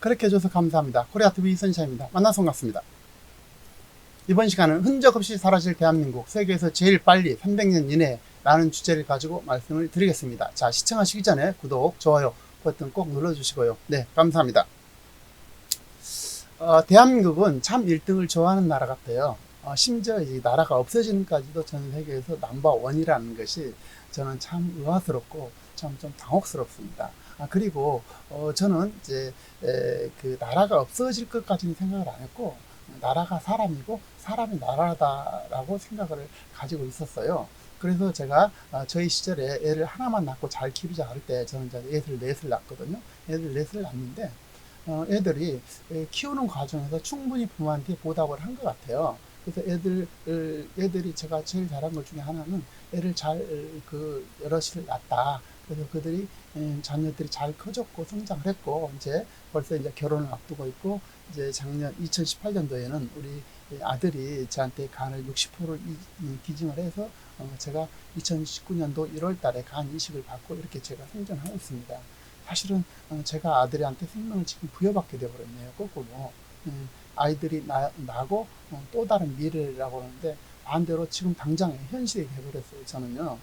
그렇게 해줘서 감사합니다. 코리아TV 이선샤입니다. 만나서 반갑습니다. 이번 시간은 흔적 없이 사라질 대한민국 세계에서 제일 빨리 300년 이내에 라는 주제를 가지고 말씀을 드리겠습니다. 자, 시청하시기 전에 구독, 좋아요 버튼 꼭 눌러주시고요. 네, 감사합니다. 어, 대한민국은 참 1등을 좋아하는 나라 같아요. 어, 심지어 이 나라가 없어지는까지도 전 세계에서 넘버원이라는 것이 저는 참 의아스럽고 참 좀 당혹스럽습니다. 아, 그리고 어, 저는 이제 에, 그 나라가 없어질 것까지는 생각을 안 했고 나라가 사람이고 사람이 나라다라고 생각을 가지고 있었어요. 그래서 제가 아, 저희 시절에 애를 하나만 낳고 잘 키우자 할 때 저는 이제 애들 넷을 낳거든요. 애들 넷을 낳는데 어, 애들이 에, 키우는 과정에서 충분히 부모한테 보답을 한 것 같아요. 그래서 애들 애들이 제가 제일 잘한 것 중에 하나는 애를 잘 그 여럿을 낳았다. 그래서 그들이 에, 자녀들이 잘 커졌고 성장을 했고 이제 벌써 이제 결혼을 앞두고 있고 이제 작년 2018년도에는 우리 아들이 저한테 간을 60%를 기증을 해서 어, 제가 2019년도 1월 달에 간 이식을 받고 이렇게 제가 생존하고 있습니다. 사실은 어, 제가 아들한테 생명을 지금 부여받게 되어버렸네요. 거꾸로. 음, 아이들이 나, 나고 어, 또 다른 미래라고 하는데 반대로 지금 당장에 현실이 되어버렸어요. 저는요.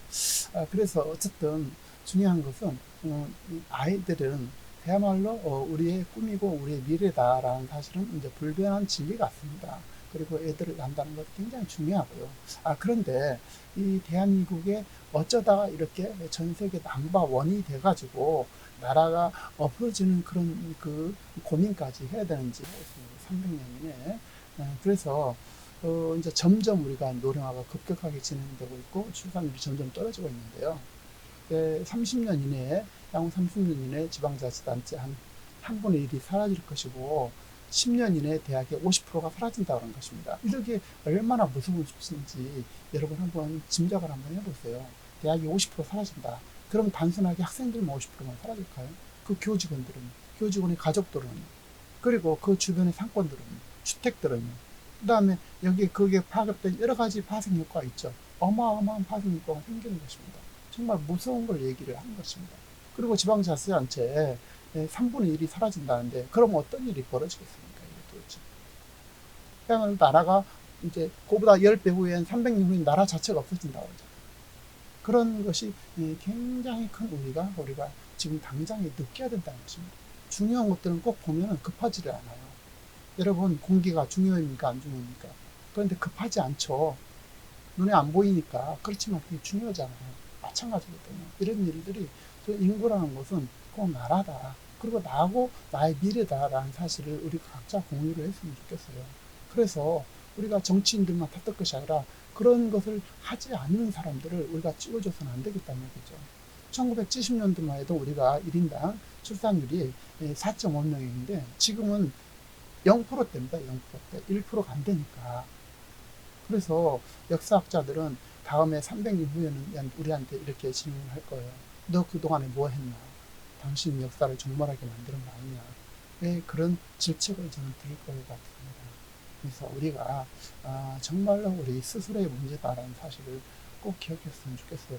아, 그래서 어쨌든 중요한 것은 어, 이 아이들은 그야말로 어, 우리의 꿈이고 우리의 미래다라는 사실은 이제 불변한 진리 같습니다. 그리고 애들을 낳는다는 것도 굉장히 중요하고요. 아, 그런데 이 대한민국에 어쩌다가 이렇게 전 세계 넘버원이 돼가지고 나라가 없어지는 그런 그 고민까지 해야 되는지 300년 이내. 그래서 어, 이제 점점 우리가 노령화가 급격하게 진행되고 있고 출산율이 점점 떨어지고 있는데요. 예, 30년 이내에 향후 30년 이내에 지방자치단체 한, 한 분의 1이 사라질 것이고 10년 이내에 대학의 50%가 사라진다고 하는 것입니다. 이렇게 얼마나 무서운 수치인지 여러분 한번 짐작을 한번 해보세요. 대학이 50% 사라진다. 그럼 단순하게 학생들만 50%만 사라질까요? 그 교직원들은, 교직원의 가족들은, 그리고 그 주변의 상권들은, 주택들은, 그 다음에 여기 거기에 파급된 여러 가지 파생 효과가 있죠. 어마어마한 파생 효과가 생기는 것입니다. 정말 무서운 걸 얘기를 하는 것입니다. 그리고 지방자치단체에 3분의 1이 사라진다는데 그럼 어떤 일이 벌어지겠습니까? 이게 도대체. 그냥 나라가 이제 그보다 10배 후엔 300년 후엔 나라 자체가 없어진다고 그러죠. 그런 것이 굉장히 큰 우리가 우리가 지금 당장에 느껴야 된다는 것입니다. 중요한 것들은 꼭 보면 급하지를 않아요. 여러분 공기가 중요합니까 안 중요합니까? 그런데 급하지 않죠. 눈에 안 보이니까 그렇지만 그게 중요하잖아요. 마찬가지거든요. 이런 일들이 인구라는 것은 꼭 나라다. 그리고 나하고 나의 미래다라는 사실을 우리가 각자 공유를 했으면 좋겠어요. 그래서 우리가 정치인들만 탓할 것이 아니라 그런 것을 하지 않는 사람들을 우리가 찍어줘서는 안 되겠다는 얘기죠. 1970년도만 해도 우리가 1인당 출산율이 4.5명인데 지금은 0%대입니다. 0%대. 1%가 안 되니까. 그래서 역사학자들은 다음에 300년 후에는 우리한테 이렇게 질문을 할 거예요. 너 그동안에 뭐 했나? 당신 역사를 종말하게 만드는 거 아니냐? 왜 그런 질책을 저는 드릴 것 같습니다. 그래서 우리가 아, 정말로 우리 스스로의 문제다라는 사실을 꼭 기억했으면 좋겠어요.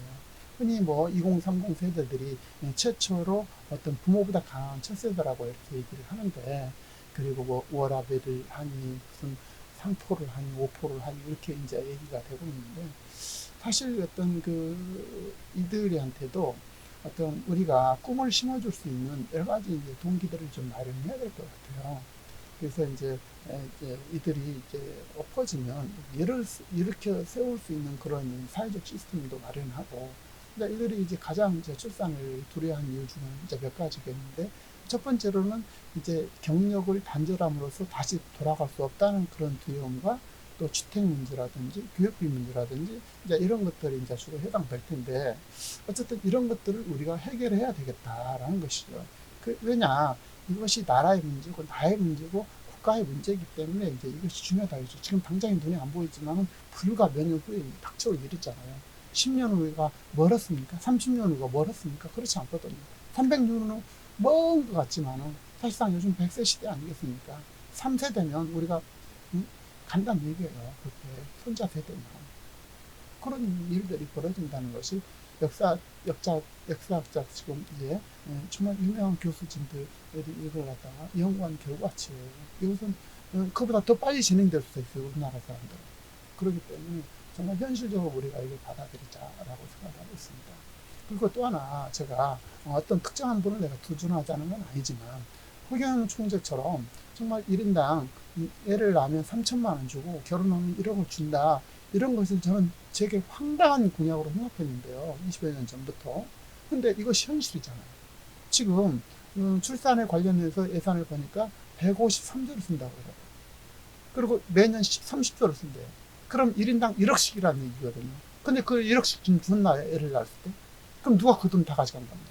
흔히 뭐 2030 세대들이 최초로 어떤 부모보다 강한 첫 세대라고 이렇게 얘기를 하는데 그리고 뭐 워라벨을 하니 무슨 상포를 하니 오포를 하니 이렇게 이제 얘기가 되고 있는데 사실 어떤 그 이들한테도 어떤 우리가 꿈을 심어줄 수 있는 여러 가지 이제 동기들을 좀 마련해야 될 것 같아요. 그래서 이제, 이제 이들이 이제 엎어지면 예를 일으켜 세울 수 있는 그런 사회적 시스템도 마련하고, 그러니까 이들이 이제 가장 이제 출산을 두려워하는 이유 중에 이제 몇 가지겠는데, 첫 번째로는 이제 경력을 단절함으로써 다시 돌아갈 수 없다는 그런 두려움과 또 주택 문제라든지 교육비 문제라든지 이제 이런 것들이 이제 주로 해당될 텐데 어쨌든 이런 것들을 우리가 해결해야 되겠다라는 것이죠. 그, 왜냐 이것이 나라의 문제고 나의 문제고 국가의 문제이기 때문에 이제 이것이 중요하다 죠 지금 당장에 눈에 안 보이지만은 불과 몇 년 후에 닥쳐올 일이잖아요. 10년 후가 멀었습니까? 30년 후가 멀었습니까? 그렇지 않거든요. 300년 후는 먼 것 같지만은 사실상 요즘 100세 시대 아니겠습니까? 3세 되면 우리가 음? 간단 얘기예요. 그렇게 손자 세대면 그런 일들이 벌어진다는 것이 역사 역사 역사학자 지금 이제 예, 정말 유명한 교수진들이 이걸 갖다가 연구한 결과치예요. 이것은 어, 그보다 더 빨리 진행될 수도 있어요. 우리나라 사람들. 그렇기 때문에 정말 현실적으로 우리가 이걸 받아들이자라고 생각하고 있습니다. 그리고 또 하나 제가 어떤 특정한 분을 내가 두둔하자는 건 아니지만 허경 총재처럼 정말 1인당 애를 낳으면 3천만 원 주고 결혼하면 1억을 준다. 이런 것은 저는 제게 황당한 공약으로 생각했는데요. 20여 년 전부터. 근데 이것이 현실이잖아요. 지금 음, 출산에 관련해서 예산을 보니까 153조를 쓴다고 그래요. 그리고 매년 30조를 쓴대요. 그럼 1인당 1억씩이라는 얘기거든요. 근데 그 1억씩 준, 줬나요? 애를 낳았을 때? 그럼 누가 그 돈 다 가져간 겁니까?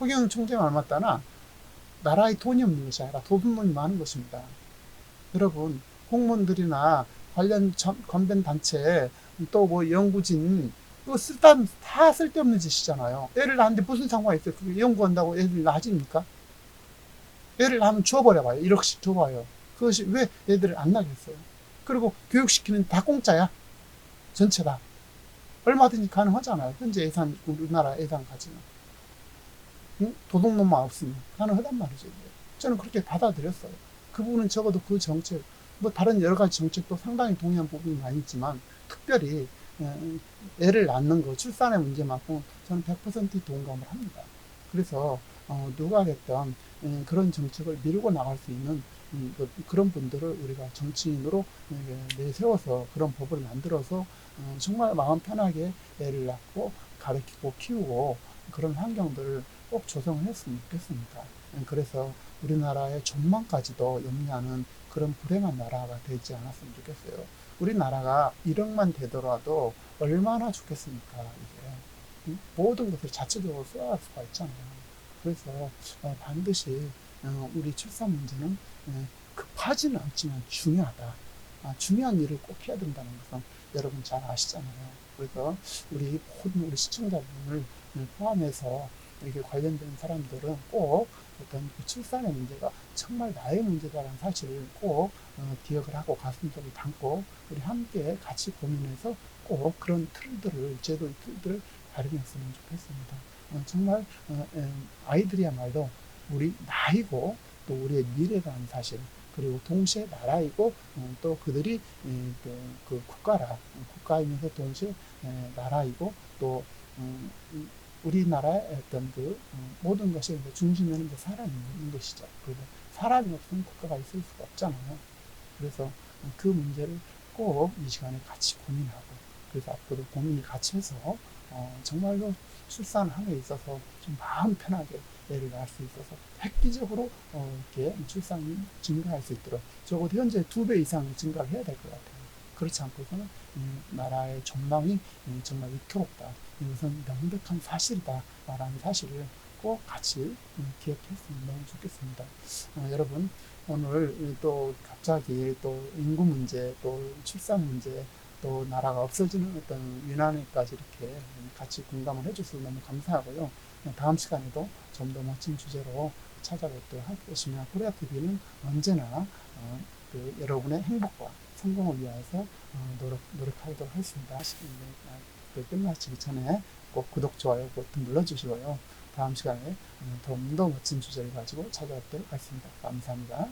허경 총재가 얼마 따나 나라에 돈이 없는 것이 아니라 도둑놈이 많은 것입니다. 여러분, 공무원들이나 관련 전- 관변 단체 또 뭐 연구진 이거 쓸다 다 쓸데없는 짓이잖아요. 애를 낳는데 무슨 상관이 있어요? 그게 연구한다고 애를 낳아집니까? 애를 낳으면 줘버려봐요. 1억씩 줘봐요. 그것이 왜 애들을 안 낳겠어요? 그리고 교육시키는 다 공짜야. 전체 다. 얼마든지 가능하잖아요. 현재 예산, 우리나라 예산 가지는. 응? 도둑놈만 없으면 가능하단 말이죠. 저는 그렇게 받아들였어요. 그 부분은 적어도 그 정책, 뭐 다른 여러 가지 정책도 상당히 동의한 부분이 많이 있지만, 특별히 어, 애를 낳는 거, 출산의 문제만큼 저는 100% 동감을 합니다. 그래서 어, 누가 됐든 음, 그런 정책을 밀고 나갈 수 있는 음, 그- 그런 분들을 우리가 정치인으로 예, 내세워서 그런 법을 만들어서 어, 정말 마음 편하게 애를 낳고 가르치고 키우고 그런 환경들을 꼭 조성을 했으면 좋겠습니다. 예, 그래서 우리나라의 전망까지도 염려하는 그런 불행한 나라가 되지 않았으면 좋겠어요. 우리나라가 1억만 되더라도 얼마나 좋겠습니까, 이게. 음? 모든 것을 자체적으로 쏘아할 수가 있잖아요. 그래서 어, 반드시 어, 우리 출산 문제는 예, 급하지는 않지만 중요하다. 아, 중요한 일을 꼭 해야 된다는 것은 여러분 잘 아시잖아요. 그래서 우리 모든 우리 시청자분을 포함해서 이렇게 관련된 사람들은 꼭 어떤 그 출산의 문제가 정말 나의 문제다라는 사실을 꼭 어, 기억을 하고 가슴속에 담고 우리 함께 같이 고민해서 꼭 그런 틀들을 제도의 틀들을 발휘했으면 좋겠습니다. 어, 정말 어, 에, 아이들이야말로 우리 나이고 또 우리의 미래라는 사실 그리고 동시에 나라이고 어, 또 그들이 에, 그, 그 국가라 어, 국가이면서 동시에 에, 나라이고 또 음, 이 우리나라의 어떤 그 어, 모든 것이 중심에는 사람이 있는 것이죠. 그래서 사람이 없으면 국가가 있을 수가 없잖아요. 그래서 어, 그 문제를 꼭 이 시간에 같이 고민하고 그래서 앞으로 고민을 같이 해서 어, 정말로 출산함에 있어서 좀 마음 편하게 애를 낳을 수 있어서 획기적으로 어, 이렇게 출산이 증가할 수 있도록 적어도 현재 두 배 이상 증가를 해야 될 것 같아요. 그렇지 않고서는 음, 나라의 전망이 음, 정말 위태롭다. 이것은 명백한 사실이다. 라는 사실을 꼭 같이 음, 기억했으면 너무 좋겠습니다. 어, 여러분, 오늘 또 갑자기 또 인구 문제, 또 출산 문제, 또 나라가 없어지는 어떤 위난에까지 이렇게 같이 공감을 해주셔서 너무 감사하고요. 다음 시간에도 좀 더 멋진 주제로 찾아뵙도록 하겠습니다. 코리아TV는 언제나 어, 그 여러분의 행복과 성공을 위해서 어, 노력, 노력하도록 하겠습니다. 시- 네, 아, 그 끝마치기 전에 꼭 구독, 좋아요 버튼 눌러주시고요. 다음 시간에 음, 더, 더 멋진 주제를 가지고 찾아뵙도록 하겠습니다. 감사합니다.